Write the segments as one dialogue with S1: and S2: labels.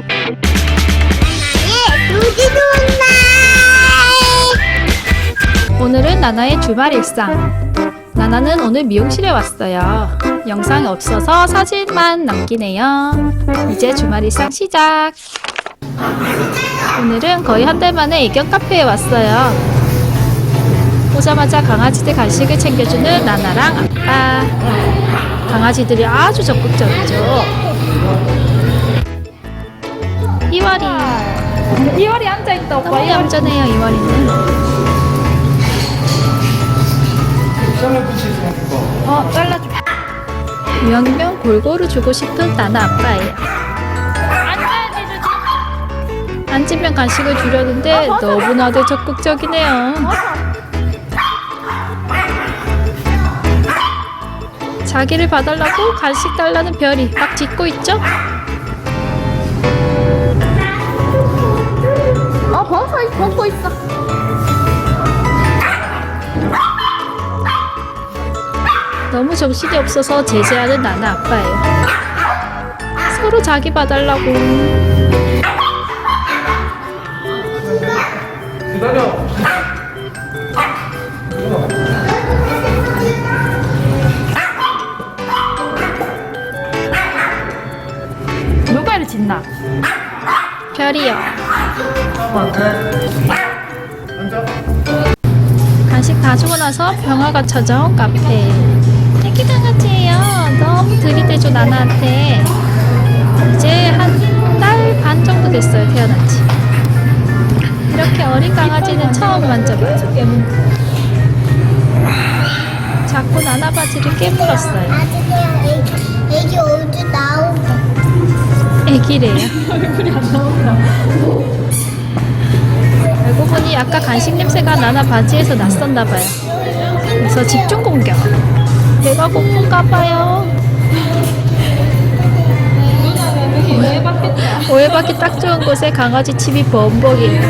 S1: 예.
S2: 오늘은 나나의 주말 일상. 나나는 오늘 미용실에 왔어요. 영상이 없어서 사진만 남기네요. 이제 주말 일상 시작. 오늘은 거의 한 달 만에 애견 카페에 왔어요. 오자마자 강아지들 간식을 챙겨주는 나나랑 아빠. 강아지들이 아주 적극적이죠. 이월이. 이월이 앉아있다, 오빠. 너무 얌전해요, 이월이는. 어, 잘라줘. 이왕이면 골고루 주고 싶은 나나 아빠예요. 앉으면 간식을 주려는데 너무나도 적극적이네요. 자기를 봐달라고 간식 달라는 별이 막 짖고 있죠? 있어. 너무 정신이 없어서 제재하는 나나 아빠예요. 서로 자기 봐달라고.
S3: 기다려.
S2: 누가 이를 짖나? 별이요. 간식 다 주고 나서 병아가 찾아온 카페. 애기 강아지예요. 너무 들이대죠 나나한테. 이제 한 달 반 정도 됐어요 태어난 지. 이렇게 어린 강아지는 처음 만져봐요. 자꾸 나나 바지를 깨물었어요.
S1: 아직 애기 얼굴 나오고.
S2: 애기래요. 얼굴이 안 나온다. 아까 간식 냄새가 나나 바지에서 났었나 봐요. 그래서 집중 공격. 배가 고픈가 봐요. 오해받기 딱 좋은 곳에 강아지 침이 범벅이에요.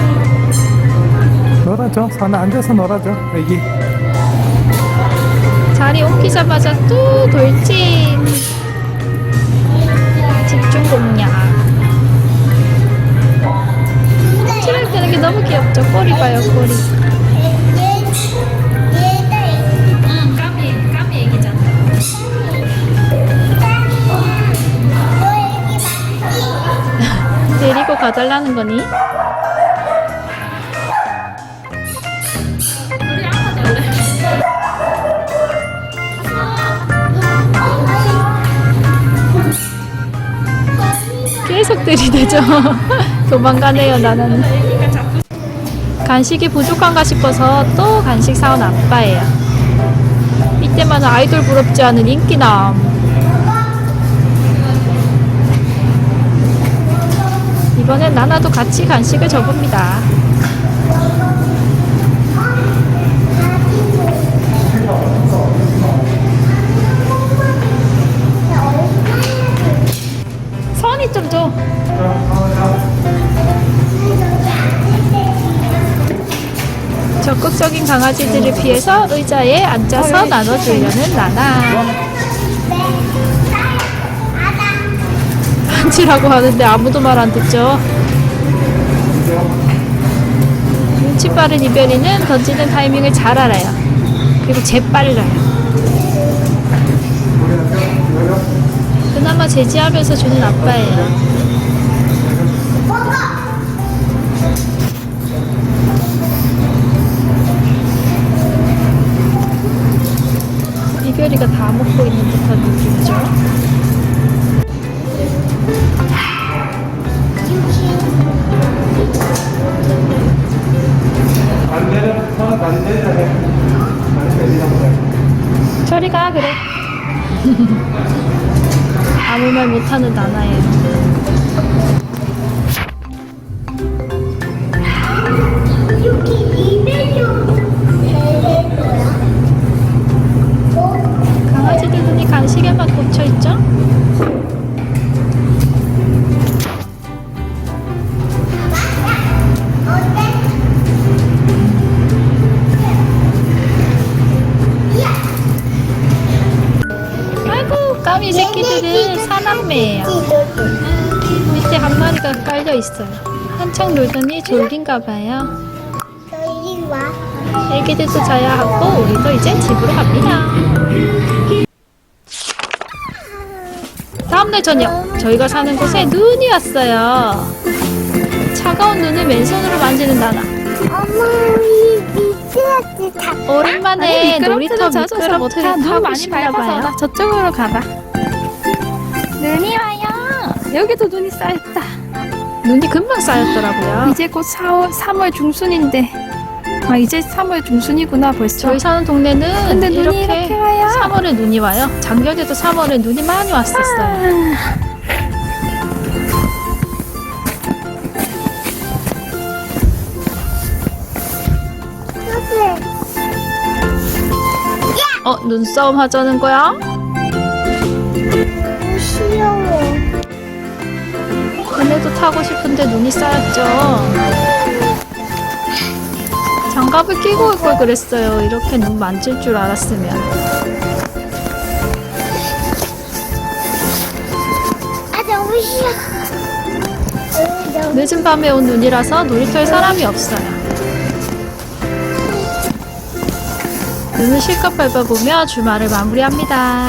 S3: 놀아줘. 산에 앉아서 놀아줘. 애기.
S2: 자리 옮기자마자 또 돌진.
S1: 맞지?
S2: 데리고 가달라는 거니? 계속 들이대죠. 도망가네요, 나는. 간식이 부족한가 싶어서 또 간식 사온 아빠예요. 이때만 아이돌 부럽지 않은 인기남. 이번엔 나나도 같이 간식을 줘봅니다. 적극적인 강아지들을 피해서 의자에 앉아서 나눠주려는 나나. 앉으라고 하는데 아무도 말 안 듣죠. 눈치 빠른 이별이는 던지는 타이밍을 잘 알아요. 그리고 재빨라요. 그나마 제지하면서 주는 아빠예요. 이별이가 다 먹고 있는 듯한 느낌이죠.
S3: 안 내려. 산안 내려. 해. 안 내리라고 해.
S2: 저리 가 그래. 아무 말 못하는 나나예요.
S1: 찌르고.
S2: 밑에 한 마리가 깔려 있어요. 한창 놀더니 졸린가 봐요. 애기들도 자야 하고 우리도 이제 집으로 갑니다. 다음날 저녁 저희가 사는 곳에 눈이 왔어요. 차가운 눈을 맨손으로 만지는 나나. 오랜만에 놀이터 미끄럼틀을 타고
S4: 많이 밟아서. 나 저쪽으로 가봐. 눈이 와요. 여기도 눈이 쌓였다.
S2: 눈이 금방 쌓였더라고요.
S4: 이제 곧 4월, 3월 중순인데. 아 이제 3월 중순이구나 벌써.
S2: 저희 사는 동네는
S4: 근데 눈이
S2: 이렇게,
S4: 이렇게 와요.
S2: 3월에 눈이 와요. 작년에도 3월에 눈이 많이 왔었어요. 어 눈싸움 하자는 거야?
S1: 귀여워.
S2: 그네도 타고 싶은데 눈이 쌓였죠. 장갑을 끼고 올 걸 그랬어요. 이렇게 눈 만질 줄 알았으면.
S1: 아, 너무 싫어.
S2: 늦은 밤에 온 눈이라서 놀이터에 사람이 없어요. 눈을 실컷 밟아보며 주말을 마무리합니다.